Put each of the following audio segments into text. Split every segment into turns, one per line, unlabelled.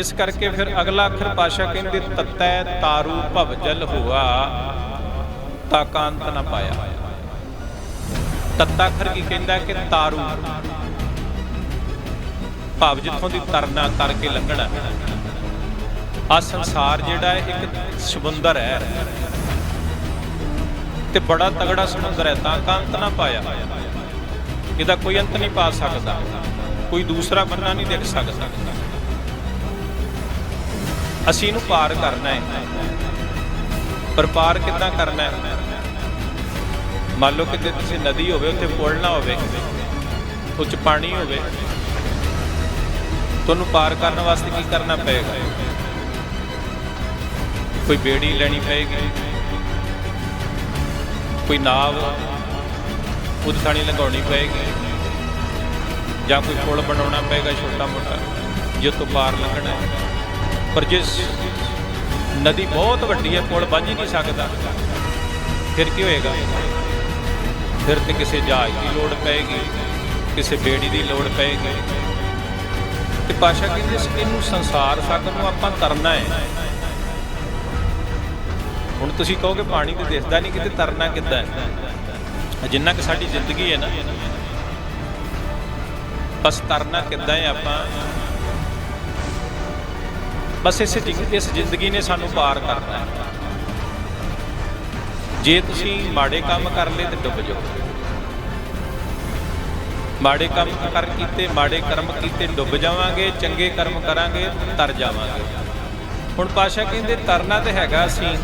ਇਸ ਕਰਕੇ ਫਿਰ ਅਗਲਾ ਅੱਖਰ ਪਾਸ਼ਾ ਕਹਿੰਦੇ, ਤਤੈ ਤਾਰੂ ਭਵ ਜਲ ਹੋਆ ਤਾਂ ਕਾਂਤ ਨਾ ਪਾਇਆ। ਤੱਤਾ ਅੱਖਰ ਕੀ ਕਹਿੰਦਾ ਕਿ ਤਾਰੂ? ਭਾਵ ਜਿੱਥੋਂ ਦੀ ਤਰਨਾ ਕਰਕੇ ਲੰਘਣਾ। ਆ ਸੰਸਾਰ ਜਿਹੜਾ ਹੈ, ਇੱਕ ਸਮੁੰਦਰ ਹੈ। ਤੇ ਬੜਾ ਤਗੜਾ ਸਮੁੰਦਰ ਹੈ ਤਾਂ ਕਾਂਤ ਨਾ ਪਾਇਆ। ਇਹਦਾ ਕੋਈ ਅੰਤ ਨਹੀਂ ਪਾ ਸਕਦਾ। ਕੋਈ ਦੂਸਰਾ ਬੰਨਾ ਨਹੀਂ ਦੇਖ ਸਕਦਾ। ਅਸੀਂ ਇਹਨੂੰ ਪਾਰ ਕਰਨਾ ਹੈ। ਪਰ ਪਾਰ ਕਿੱਦਾਂ ਕਰਨਾ ਹੈ? ਮੰਨ ਲਓ ਕਿ ਤੁਸੀਂ ਨਦੀ ਹੋਵੇ, ਉੱਥੇ ਪੁਲ ਨਾ ਹੋਵੇ, ਉੱਚ ਪਾਣੀ ਹੋਵੇ, ਤੁਹਾਨੂੰ ਪਾਰ ਕਰਨ ਵਾਸਤੇ ਕੀ ਕਰਨਾ ਪਏਗਾ? ਕੋਈ ਬੇੜੀ ਲੈਣੀ ਪਏਗੀ, ਕੋਈ ਨਾਵ ਉਹਦੇ ਲਗਾਉਣੀ ਪਏਗੀ, ਜਾਂ ਕੋਈ ਪੁਲ ਬਣਾਉਣਾ ਪਏਗਾ ਛੋਟਾ ਮੋਟਾ ਜੇ ਤੋਂ ਪਾਰ ਲੰਘਣਾ ਹੈ। ਪਰ ਜਿਸ ਨਦੀ ਬਹੁਤ ਵੱਡੀ ਹੈ, ਪੁਲ ਬੰਝ ਹੀ ਨਹੀਂ ਸਕਦਾ, ਫਿਰ ਕੀ ਹੋਏਗਾ? ਫਿਰ ਤੇ ਕਿਸੇ ਜਹਾਜ਼ ਦੀ ਲੋੜ ਪਏਗੀ, ਕਿਸੇ ਬੇੜੀ ਦੀ ਲੋੜ ਪਏਗੀ। ਤੇ ਪਾਸ਼ਾ ਕਹਿੰਦੇ ਇਸ ਇਹਨੂੰ ਸੰਸਾਰ ਸਾਗਰ ਨੂੰ ਆਪਾਂ ਤਰਨਾ ਹੈ। ਹੁਣ ਤੁਸੀਂ ਕਹੋਗੇ, ਪਾਣੀ ਤੇ ਦਿਸਦਾ ਨਹੀਂ ਕਿਤੇ, ਤਰਨਾ ਕਿੱਦਾਂ ਹੈ? ਜਿੰਨਾ ਕਿ ਸਾਡੀ ਜ਼ਿੰਦਗੀ ਹੈ ਨਾ, ਬਸ ਤਰਨਾ ਕਿੱਦਾਂ ਹੈ ਆਪਾਂ? ਬਸ ਇਸ ਜ਼ਿੰ- ਇਸ ਜ਼ਿੰਦਗੀ ਨੇ ਸਾਨੂੰ ਪਾਰ ਕਰਨਾ ਹੈ। ਜੇ ਤੁਸੀਂ ਮਾੜੇ ਕੰਮ ਕਰ ਲਏ ਤੇ ਡੁੱਬ ਜਾਓ। ਮਾੜੇ ਕੰਮ ਕਰ ਕੀਤੇ, ਮਾੜੇ ਕਰਮ ਕੀਤੇ, ਡੁੱਬ ਜਾਵਾਂਗੇ, ਚੰਗੇ ਕਰਮ ਕਰਾਂਗੇ, ਤਰ ਜਾਵਾਂਗੇ। ਹੁਣ ਪਾਸ਼ਾ ਕਹਿੰਦੇ, ਤਰਨਾ ਤੇ ਹੈਗਾ ਅਸੀਂ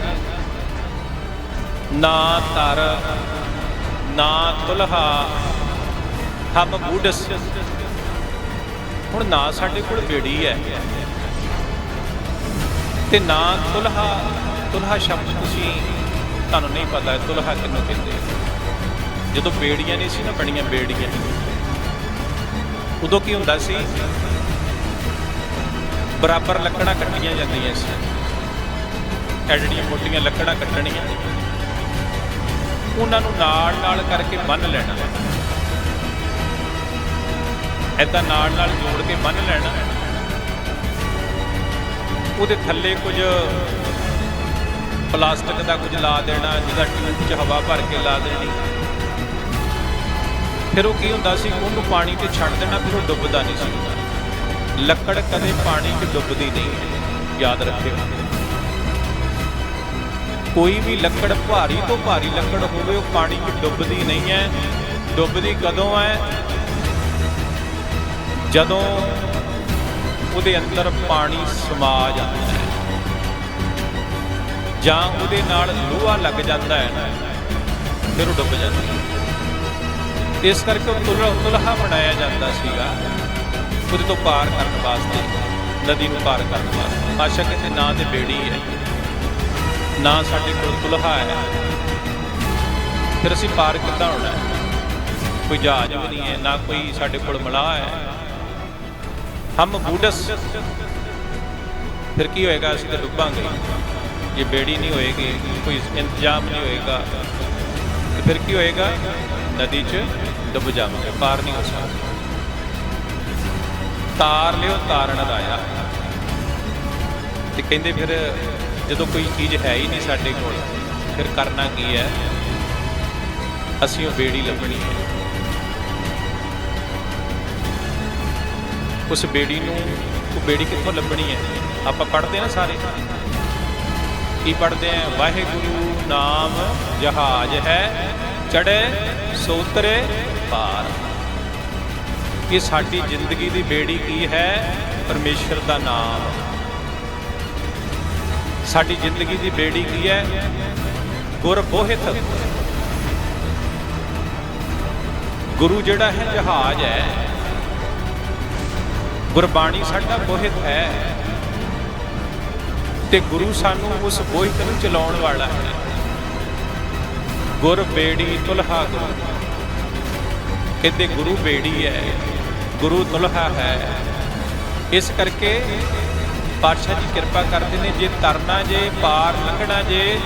ਨਾ ਤਰ, ਨਾ ਤੁਲਹਾ ਹਮ ਬੂਡਸ ਹੁਣ ਨਾ ਸਾਡੇ ਕੋਲ ਬੇੜੀ ਹੈ। ਤੇ ਨਾ ਤੁਲਹਾ ਤੁਲਹਾ ਸ਼ਬਦ ਤੁਸੀਂ ਤੁਹਾਨੂੰ ਨਹੀਂ ਪਤਾ ਹੈ, ਤੁਲਹਾ ਕਿਹਨੂੰ ਕਹਿੰਦੇ ਜਦੋਂ ਬੇੜੀਆਂ ਨਹੀਂ ਸੀ ਨਾ, ਬਣੀਆਂ ਬੇੜੀਆਂ। ਉਦੋਂ ਕੀ ਹੁੰਦਾ ਸੀ? ਬਰਾਬਰ ਲੱਕੜਾਂ ਕੱਟੀਆਂ ਜਾਂਦੀਆਂ ਸੀ। ਐਡੀਆਂ ਮੋਟੀਆਂ ਲੱਕੜਾਂ ਕੱਟਣੀਆਂ। ਉਹਨਾਂ ਨੂੰ ਨਾਲ ਨਾਲ ਕਰਕੇ ਬੰਨ ਲੈਣਾ। ਐਦਾਂ ਨਾਲ ਨਾਲ ਜੋੜ ਕੇ ਬੰਨ ਲੈਣਾ। ਉਹਦੇ ਥੱਲੇ ਕੁਝ ਪਲਾਸਟਿਕ ਦਾ ਕੁਝ ਲਾ ਦੇਣਾ, ਜਿਹਦਾ ਟਿਊਬ 'ਚ ਹਵਾ ਭਰ ਕੇ ਲਾ ਦੇਣੀ। ਫਿਰ ਉਹ ਕੀ ਹੁੰਦਾ ਸੀ? ਉਹਨੂੰ ਪਾਣੀ ਤੇ ਛੱਡ ਦੇਣਾ, ਫਿਰ ਉਹ ਡੁੱਬਦਾ ਨਹੀਂ ਸੀ। ਲੱਕੜ ਕਦੇ ਪਾਣੀ 'ਚ ਡੁੱਬਦੀ ਨਹੀਂ ਹੈ, ਯਾਦ ਰੱਖਿਓ। ਕੋਈ ਵੀ ਲੱਕੜ ਭਾਰੀ ਤੋਂ ਭਾਰੀ ਲੱਕੜ ਹੋਵੇ, ਉਹ ਪਾਣੀ 'ਚ ਡੁੱਬਦੀ ਨਹੀਂ ਹੈ। ਡੁੱਬਦੀ ਕਦੋਂ ਹੈ? ਜਦੋਂ ਉਹਦੇ ਅੰਦਰ ਪਾਣੀ ਸਮਾ ਜਾਂਦਾ ਹੈ। ਜਾਂ ਉਹਦੇ ਨਾਲ ਲੋਹਾ ਲੱਗ ਜਾਂਦਾ ਹੈ ਨਾ ਫਿਰ ਉਹ ਡੁੱਬ ਜਾਂਦਾ ਹੈ। ਇਸ ਕਰਕੇ ਉਹ ਤੁਲਹਾ ਤੁਲਹਾ ਬਣਾਇਆ ਜਾਂਦਾ ਸੀਗਾ, ਉਹਦੇ ਤੋਂ ਪਾਰ ਕਰਨ ਵਾਸਤੇ, ਨਦੀ ਨੂੰ ਪਾਰ ਕਰਨ ਵਾਸਤੇ। ਆਸ਼ਾ ਕਿਤੇ ਨਾ ਤੇ ਬੇੜੀ ਹੈ, ਨਾ ਸਾਡੇ ਕੋਲ ਤੁਲਹਾ ਹੈ। ਫਿਰ ਅਸੀਂ ਪਾਰ ਕਿੱਦਾਂ ਹੋਣਾ ਕੋਈ ਜਹਾਜ਼ ਵੀ ਨਹੀਂ ਹੈ, ਨਾ ਕੋਈ ਸਾਡੇ ਕੋਲ ਮਲਾਹ ਹੈ ਹਮ ਬੂਡਸ ਫਿਰ ਕੀ ਹੋਏਗਾ? ਅਸੀਂ ਤਾਂ ਡੁੱਬਾਂਗੇ। ਜੇ ਬੇੜੀ ਨਹੀਂ ਹੋਏਗੀ, ਕੋਈ ਇੰਤਜ਼ਾਮ ਨਹੀਂ ਹੋਏਗਾ। ਤੇ ਫਿਰ ਕੀ ਹੋਏਗਾ? ਨਦੀ 'ਚ ਡੁੱਬ ਜਾਵਾਂਗੇ, ਪਾਰ ਨਹੀਂ ਹੋ ਸਕਦਾ। ਤਾਰ ਲਿਓ ਤਾਰਨ ਰਾਇਆ ਤੇ ਕਹਿੰਦੇ ਫਿਰ ਜਦੋਂ ਕੋਈ ਚੀਜ਼ ਹੈ ਹੀ ਨਹੀਂ ਸਾਡੇ ਕੋਲ, ਫਿਰ ਕਰਨਾ ਕੀ ਹੈ? ਅਸੀਂ ਉਹ ਬੇੜੀ ਲੱਭਣੀ ਹੈ। ਉਸ ਬੇੜੀ ਨੂੰ, ਉਹ ਬੇੜੀ ਕਿੱਥੋਂ ਲੱਭਣੀ ਹੈ? ਆਪਾਂ ਪੜ੍ਹਦੇ ਹਾਂ ਸਾਰੇ। ਕੀ ਪੜ੍ਹਦੇ ਆ ਵਾਹਿਗੁਰੂ ਨਾਮ ਜਹਾਜ਼ ਹੈ ਚੜੇ ਸੋਤਰੇ, ਪਾਰ। ਇਹ ਸਾਡੀ ਜ਼ਿੰਦਗੀ ਦੀ ਬੇੜੀ ਕੀ ਹੈ? ਪਰਮੇਸ਼ਰ ਦਾ ਨਾਮ। ਸਾਡੀ ਜ਼ਿੰਦਗੀ ਦੀ ਬੇੜੀ ਕੀ ਹੈ? ਗੁਰ ਬੋਹਿਤ ਗੁਰੂ ਜਿਹੜਾ ਹੈ, ਜਹਾਜ਼ ਹੈ। ਗੁਰਬਾਣੀ ਸਾਡਾ ਬੋਹਿਤ ਹੈ। ਤੇ ਗੁਰੂ ਸਾਨੂੰ ਉਸ ਬੋਹਿਤ ਨੂੰ ਚਲਾਉਣ ਵਾਲਾ ਹੈ। ਗੁਰ ਬੇੜੀ ਤੁਲਹਾ ਗੁਰੂ ਕਹਿੰਦੇ ਗੁਰੂ ਬੇੜੀ ਹੈ, ਗੁਰੂ ਤੁਲਹਾ ਹੈ। ਇਸ ਕਰਕੇ ਪਾਤਸ਼ਾਹ ਜੀ ਕਿਰਪਾ ਕਰਦੇ ਨੇ, ਜੇ ਤਰਨਾ ਜੇ, ਪਾਰ ਲੰਘਣਾ ਜੇ,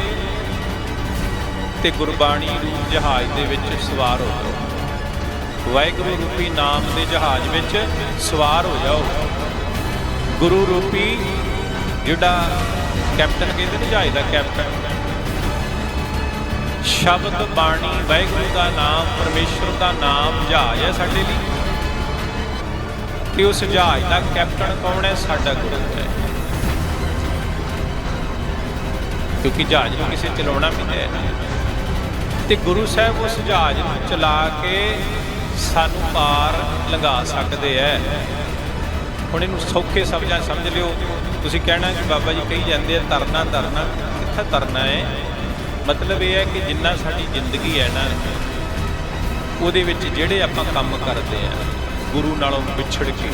ਤੇ ਗੁਰਬਾਣੀ ਰੂਪ ਜਹਾਜ਼ ਦੇ ਵਿੱਚ ਸਵਾਰ ਹੋ ਜਾਓ। ਵਾਹਿਗੁਰੂ ਰੂਪੀ ਨਾਮ ਦੇ ਜਹਾਜ਼ ਵਿੱਚ ਸਵਾਰ ਹੋ ਜਾਓ। ਗੁਰੂ ਰੂਪੀ ਜਿਹੜਾ ਕੈਪਟਨ ਕਹਿੰਦੇ ਨੇ, ਜਹਾਜ਼ ਦਾ ਕੈਪਟਨ। ਸ਼ਬਦ ਬਾਣੀ, ਵਾਹਿਗੁਰੂ ਦਾ ਨਾਮ, ਪਰਮੇਸ਼ਰ ਦਾ ਨਾਮ ਜਹਾਜ਼ ਹੈ ਸਾਡੇ ਲਈ। ਤੇ ਉਸ ਜਹਾਜ਼ ਦਾ ਕੈਪਟਨ ਕੌਣ ਹੈ? ਸਾਡਾ ਗੁਰੂ ਹੈ। ਕਿਉਂਕਿ ਜਹਾਜ਼ ਨੂੰ ਕਿਸੇ ਚਲਾਉਣਾ ਵੀ ਹੈ। ਤੇ ਗੁਰੂ ਸਾਹਿਬ ਉਸ ਜਹਾਜ਼ ਨੂੰ ਚਲਾ ਕੇ ਸਾਨੂੰ ਪਾਰ ਲੰਘਾ ਸਕਦੇ ਐ। ਹੁਣ ਇਹਨੂੰ ਸੌਖੇ ਸਮਝਾਂ ਸਮਝ ਲਿਓ। ਤੁਸੀਂ ਕਹਿਣਾ ਕਿ ਬਾਬਾ ਜੀ ਕਹੀ ਜਾਂਦੇ ਆ ਤਰਨਾ ਤਰਨਾ ਕਿੱਥੇ ਤਰਨਾ ਹੈ ਮਤਲਬ ਇਹ ਹੈ ਕਿ ਜਿੰਨਾ ਸਾਡੀ ਜ਼ਿੰਦਗੀ ਹੈ ਨਾ, ਉਹਦੇ ਵਿੱਚ ਜਿਹੜੇ ਆਪਾਂ ਕੰਮ ਕਰਦੇ ਆ, ਗੁਰੂ ਨਾਲੋਂ ਵਿਛੜ ਕੇ,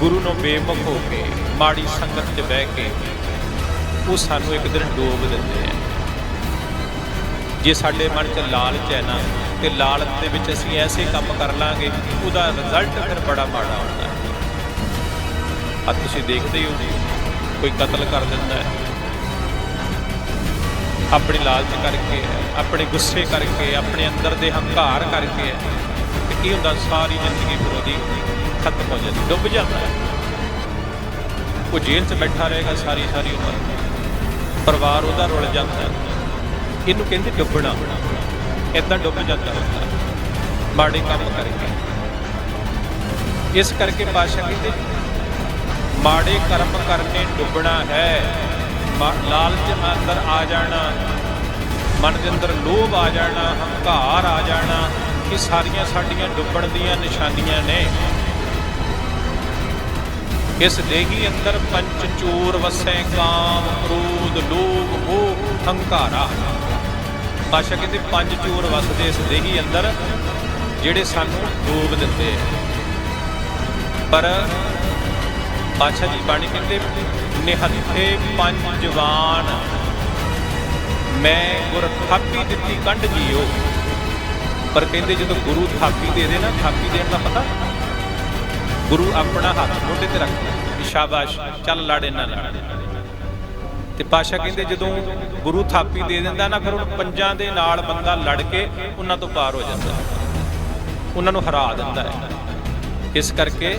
ਗੁਰੂ ਨੂੰ ਬੇਮੁਖ ਹੋ ਕੇ, ਮਾੜੀ ਸੰਗਤ 'ਚ ਬਹਿ ਕੇ, ਉਹ ਸਾਨੂੰ ਇੱਕ ਦਿਨ ਡੋਬ ਦਿੰਦੇ ਆ ਜੇ ਸਾਡੇ ਮਨ 'ਚ ਲਾਲਚ ਹੈ ਨਾ ਤੇ ਲਾਲਚ ਦੇ ਵਿੱਚ ਅਸੀਂ ਐਸੇ ਕੰਮ ਕਰ ਲਾਂਗੇ, ਉਹਦਾ ਰਿਜ਼ਲਟ ਫਿਰ ਬੜਾ ਮਾੜਾ ਹੁੰਦਾ ਹੈ। ਆ ਤੁਸੀਂ ਦੇਖਦੇ ਹੋ ਕੋਈ ਕਤਲ ਕਰ ਦਿੰਦਾ ਹੈ। ਆਪਣੀ ਲਾਲਚ ਕਰਕੇ, ਆਪਣੇ ਗੁੱਸੇ ਕਰਕੇ, ਆਪਣੇ ਅੰਦਰ ਦੇ ਹੰਕਾਰ ਕਰਕੇ ਹੈ। ਤੇ ਕੀ ਹੁੰਦਾ, ਸਾਰੀ ਜ਼ਿੰਦਗੀ ਫਿਰ ਉਹਦੀ ਖਤਮ ਹੋ ਜਾਂਦੀ, ਡੁੱਬ ਜਾਂਦਾ ਉਹ ਜੇਲ੍ਹ 'ਚ ਬੈਠਾ ਰਹੇਗਾ ਸਾਰੀ ਸਾਰੀ ਉਮਰ। ਪਰਿਵਾਰ ਉਹਦਾ ਰੁਲ ਜਾਂਦਾ ਇਹਨੂੰ ਕਹਿੰਦੇ ਡੁੱਬਣਾ। ਇਦਾਂ ਡੁੱਬ ਜਾਂਦਾ ਹੁੰਦਾ ਮਾੜੇ ਕੰਮ ਕਰਕੇ। ਇਸ ਕਰਕੇ ਪਾਸ਼ਾ ਕਹਿੰਦੇ, ਮਾੜੇ ਕਰਮ ਕਰਨੇ ਡੁੱਬਣਾ ਹੈ। ਲਾਲਚ ਅੰਦਰ ਆ ਜਾਣਾ, ਮਨ ਦੇ ਅੰਦਰ ਲੋਭ ਆ ਜਾਣਾ, ਹੰਕਾਰ ਆ ਜਾਣਾ, ਇਹ ਸਾਰੀਆਂ ਸਾਡੀਆਂ ਡੁੱਬਣ ਦੀਆਂ ਨਿਸ਼ਾਨੀਆਂ ਨੇ। ਇਸ ਦੇਹੀ ਅੰਦਰ ਪੰਚ ਚੋਰ ਵਸੈ, ਕਾਮ, ਕ੍ਰੋਧ, ਲੋਭ, ਮੋਹ, ਹੰਕਾਰਾ। ਪਾਸ਼ਾ ਕਹਿੰਦੇ ਪੰਜ ਚੂਰ ਵਸਦੇ ਇਸ ਦੇਹੀ ਅੰਦਰ ਜਿਹੜੇ ਸਾਨੂੰ ਡੋਬ ਦਿੰਦੇ ਪਰ ਪਾਸ਼ਾ ਜੀ ਬਾਣੀ ਕਹਿੰਦੇ, ਨਿਹੱਥੇ ਪੰਜ ਜਵਾਨ ਮੈਂ ਗੁਰ ਥਾਪੀ ਦਿੱਤੀ ਕੰਢ ਜੀਓ। ਪਰ ਕਹਿੰਦੇ ਜਦੋਂ ਗੁਰੂ ਥਾਪੀ ਦੇ ਦੇ ਨਾ, ਥਾਪੀ ਦੇਣ ਦਾ ਪਤਾ? ਗੁਰੂ ਆਪਣਾ ਹੱਥ ਮੋਢੇ ਤੇ ਰੱਖ ਵੀ ਸ਼ਾਬਾਸ਼, ਚੱਲ ਲੜ ਇਹਨਾਂ ਨਾਲ। ਤੇ ਪਾਸ਼ਾ ਕਹਿੰਦੇ ਜਦੋਂ ਗੁਰੂ ਥਾਪੀ ਦੇ ਦਿੰਦਾ ਨਾ, ਫਿਰ ਉਹ ਪੰਜਾਂ ਦੇ ਨਾਲ ਬੰਦਾ ਲੜ ਕੇ ਉਹਨਾਂ ਤੋਂ ਪਾਰ ਹੋ ਜਾਂਦਾ ਉਹਨਾਂ ਨੂੰ ਹਰਾ ਦਿੰਦਾ ਹੈ। ਇਸ ਕਰਕੇ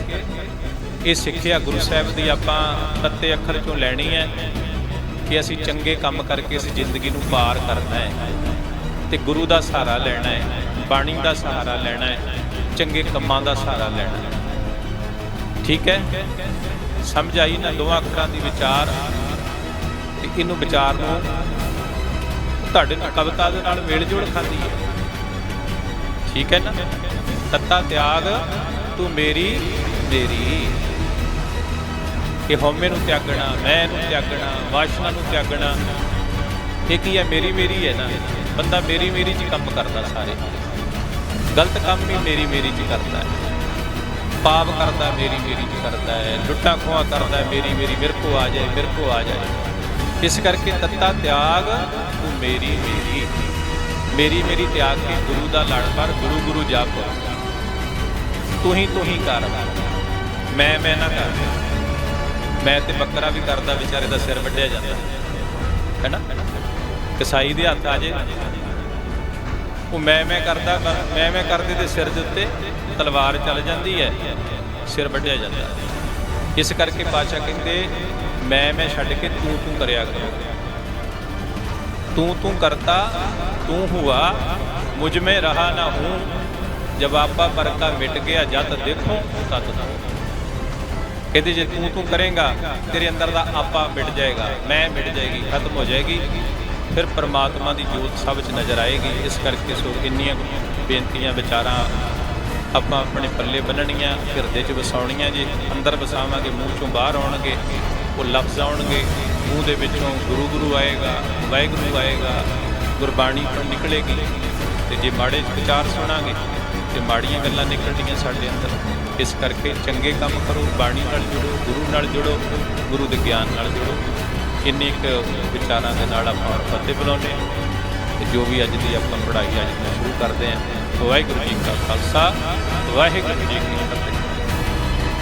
ਇਹ ਸਿੱਖਿਆ ਗੁਰੂ ਸਾਹਿਬ ਦੀ ਆਪਾਂ ਤੱਤੇ ਅੱਖਰ ਚੋਂ ਲੈਣੀ ਹੈ ਕਿ ਅਸੀਂ ਚੰਗੇ ਕੰਮ ਕਰਕੇ ਇਸ ਜ਼ਿੰਦਗੀ ਨੂੰ ਪਾਰ ਕਰਨਾ ਹੈ ਤੇ ਗੁਰੂ ਦਾ ਸਹਾਰਾ ਲੈਣਾ ਹੈ, ਬਾਣੀ ਦਾ ਸਹਾਰਾ ਲੈਣਾ ਹੈ, ਚੰਗੇ ਕੰਮਾਂ ਦਾ ਸਹਾਰਾ ਲੈਣਾ ਹੈ। ਠੀਕ ਹੈ? ਸਮਝ ਆਈ ਨਾ ਦੋਵਾਂ ਅੱਖਰਾਂ ਦੀ ਵਿਚਾਰ? ਤੇ ਇਹਨੂੰ ਵਿਚਾਰ ਨੂੰ ਤੁਹਾਡੇ ਨਾਲ ਕਵਿਤਾ ਦੇ ਨਾਲ ਮੇਲ ਜੋੜ ਖਾਂਦੀ ਹੈ। ਠੀਕ ਹੈ ਨਾ? ਤੱਤਾ ਤਿਆਗ, ਤੂੰ ਮੇਰੀ ਮੇਰੀ ਇਹ ਹਉਮੈ ਨੂੰ ਤਿਆਗਣਾ, ਮੈਂ ਨੂੰ ਤਿਆਗਣਾ, ਵਾਸ਼ਨਾ ਨੂੰ ਤਿਆਗਣਾ, ਇਹ ਕੀ ਹੈ? ਮੇਰੀ ਮੇਰੀ ਹੈ ਨਾ। ਬੰਦਾ ਮੇਰੀ ਮੇਰੀ ਚ ਕੰਮ ਕਰਦਾ ਸਾਰੇ। ਗਲਤ ਕੰਮ ਵੀ ਮੇਰੀ ਮੇਰੀ ਚ ਕਰਦਾ ਹੈ। ਪਾਪ ਕਰਦਾ ਮੇਰੀ ਮੇਰੀ ਚ ਕਰਦਾ ਹੈ। ਲੁੱਟਾਂ ਖੋਆ ਕਰਦਾ ਮੇਰੀ ਮੇਰੀ। ਮੇਰੇ ਕੋ ਆ ਜਾਏ, ਮੇਰੇ ਕੋ ਆ ਜਾਏ। ਇਸ ਕਰਕੇ ਤੱਤਾ ਤਿਆਗ, ਤੂੰ ਮੇਰੀ ਮੇਰੀ। ਮੇਰੀ ਮੇਰੀ ਤਿਆਗ ਕੇ ਗੁਰੂ ਦਾ ਲੜ ਪਰ ਗੁਰੂ ਗੁਰੂ ਜਾਪ ਤੂੰ ਹੀ ਤੂੰ ਹੀ ਕਰ। ਮੈਂ ਮੈਂ ਨਾ ਕਰ। ਮੈਂ ਤੇ ਬੱਕਰਾ ਵੀ ਕਰਦਾ, ਵਿਚਾਰੇ ਦਾ ਸਿਰ ਵੱਢਿਆ ਜਾਂਦਾ। ਹੈਨਾ ਕਸਾਈ ਦੇ ਹੱਥ ਆ ਜੇ। ਉਹ ਮੈਂ ਮੈਂ ਕਰਦਾ ਮੈਂ ਮੈਂ ਕਰਦੇ ਦੇ ਸਿਰ ਦੇ ਉੱਤੇ ਤਲਵਾਰ ਚੱਲ ਜਾਂਦੀ ਹੈ, ਸਿਰ ਵੱਢਿਆ ਜਾਂਦਾ। ਇਸ ਕਰਕੇ ਪਾਤਸ਼ਾਹ ਕਹਿੰਦੇ ਮੈਂ ਮੈਂ ਛੱਡ ਕੇ ਤੂੰ ਤੂੰ ਕਰਿਆ ਕਰ। ਤੂੰ ਤੂੰ ਕਰਤਾ, ਤੂੰ ਹੁਆ, ਮੁਝ ਮੈਂ ਰਹਾ ਨਾ ਹੂੰ। ਜਬ ਆਪਾ ਪਰਕਾ ਮਿਟ ਗਿਆ, ਜਦ ਦੇਖੋ ਤਤ ਕਹਿੰਦੇ, ਜੇ ਤੂੰ ਤੂੰ ਕਰੇਗਾ, ਤੇਰੇ ਅੰਦਰ ਦਾ ਆਪਾ ਮਿਟ ਜਾਏਗਾ, ਮੈਂ ਮਿਟ ਜਾਏਗੀ, ਖਤਮ ਹੋ ਜਾਏਗੀ। ਫਿਰ ਪਰਮਾਤਮਾ ਦੀ ਜੋਤ ਸਭ ਵਿੱਚ ਨਜ਼ਰ ਆਏਗੀ। ਇਸ ਕਰਕੇ ਸੋ ਇੰਨੀਆਂ ਬੇਨਤੀਆਂ, ਵਿਚਾਰਾਂ ਆਪਾਂ ਆਪਣੇ ਪੱਲੇ ਬੰਨਣੀਆਂ, ਹਿਰਦੇ 'ਚ ਵਸਾਉਣੀਆਂ ਜੀ। ਅੰਦਰ ਵਸਾਵਾਂਗੇ, ਮੂੰਹ 'ਚੋਂ ਬਾਹਰ ਆਉਣਗੇ। ਉਹ ਲਫ਼ਜ਼ ਆਉਣਗੇ ਮੂੰਹ ਦੇ ਵਿੱਚੋਂ ਗੁਰੂ ਗੁਰੂ ਆਏਗਾ, ਵਾਹਿਗੁਰੂ ਆਏਗਾ, ਗੁਰਬਾਣੀ ਤੋਂ ਨਿਕਲੇਗੀ। ਤੇ ਜੇ ਮਾੜੇ ਵਿਚਾਰ ਸੁਣਾਂਗੇ, ਤੇ ਮਾੜੀਆਂ ਗੱਲਾਂ ਨਿਕਲਣੀਆਂ ਸਾਡੇ ਅੰਦਰ, ਇਸ ਕਰਕੇ ਚੰਗੇ ਕੰਮ ਕਰੋ, ਬਾਣੀ ਨਾਲ ਜੁੜੋ, ਗੁਰੂ ਨਾਲ ਜੁੜੋ, ਗੁਰੂ ਦੇ ਗਿਆਨ ਨਾਲ ਜੁੜੋ। ਇੰਨੇ ਕੁ ਵਿਚਾਰਾਂ ਦੇ ਨਾਲ ਆਪਾਂ ਫਤਿਹ ਬੁਲਾਉਂਦੇ ਹਾਂ। ਤੇ ਜੋ ਵੀ ਅੱਜ ਦੀ ਆਪਾਂ ਪੜ੍ਹਾਈ ਅੱਜ ਤੋਂ ਸ਼ੁਰੂ ਕਰਦੇ ਹਾਂ, ਵਾਹਿਗੁਰੂ ਜੀ ਕਾ ਖਾਲਸਾ, ਵਾਹਿਗੁਰੂ ਜੀ ਕੀ ਫਤਿਹ।